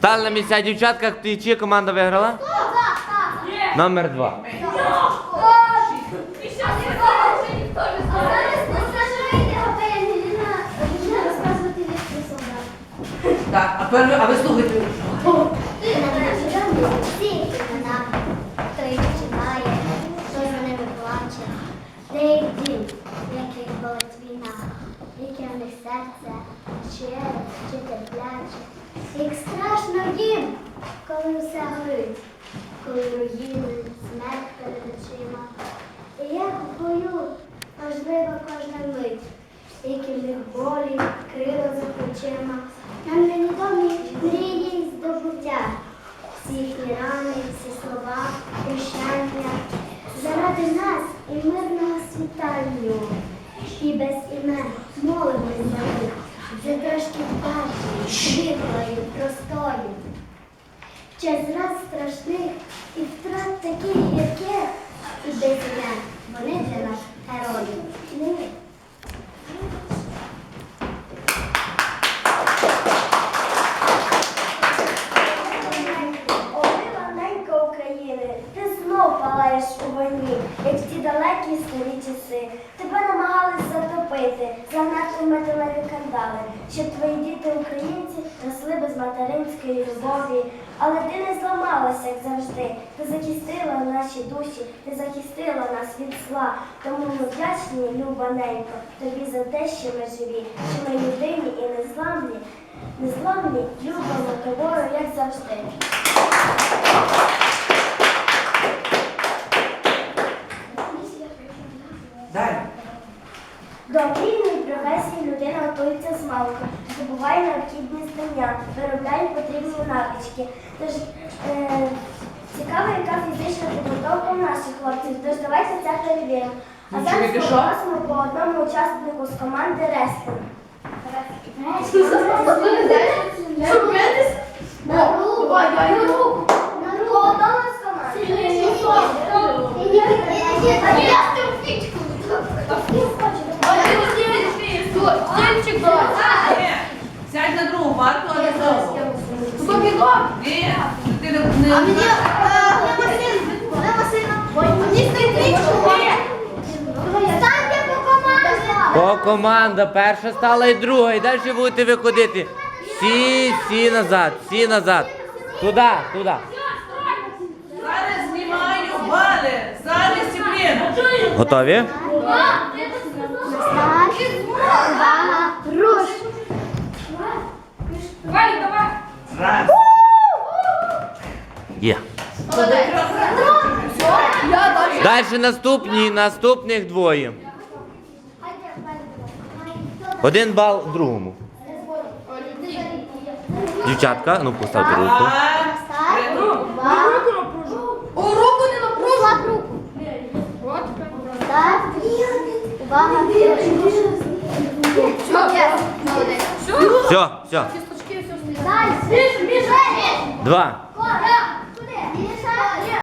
Стали на місця дівчатка, ти чия команда виграла? Номер два. Так, а перше, а ви слухайте. Серце, щире чи терпляче. Як страшно їм, коли все горить, коли руїни, смерть перед очима. І як в бою важлива кожна мить, які в них болі, крила за плечима. Нам невідомі мрії й здобуття, всі їхні рани, всі слова, прощання. Заради нас і мирного світанню, і без імен молимось за них, за трошки вдачі, світлої, простої. В час раз страшних і втрат таких гірких, і імен вони для нас герої. України, ти знов палаєш у війні, як в ті далекі старі часи. Тебе намагались затопити, загнати металеві кандали, щоб твої діти українці росли без материнської любові. Але ти не зламалася, як завжди. Ти захистила наші душі, ти захистила нас від зла. Тому ми вдячні, люба ненько, тобі за те, що ми живі, що ми єдині і незламні, незламні, любимо тобою, як завжди. До професії людина готується з малку, здобуває необхідні знання, виробляє потрібні навички. Тож е, цікаво, яка фізична підготовка у наших хлопців. Тож давайте це перевіримо. А зараз попросимо по одному учаснику з команди Рестинг. На руку. На руку. По одному з команди. Ні, Сядь на другу парту, а не знову. Ні, ти не... не... Станьте по команда перша стала і друга. І далі будете виходити. Всі, всі назад, всі назад. Туди, туди. Зараз знімаю бали за дисципліну. Готові? Є. Далі наступні, наступних двоє. Один бал другому. Дівчатка, ну поставте руку. Не. Старт. Увага. Все, все. Два. Куди?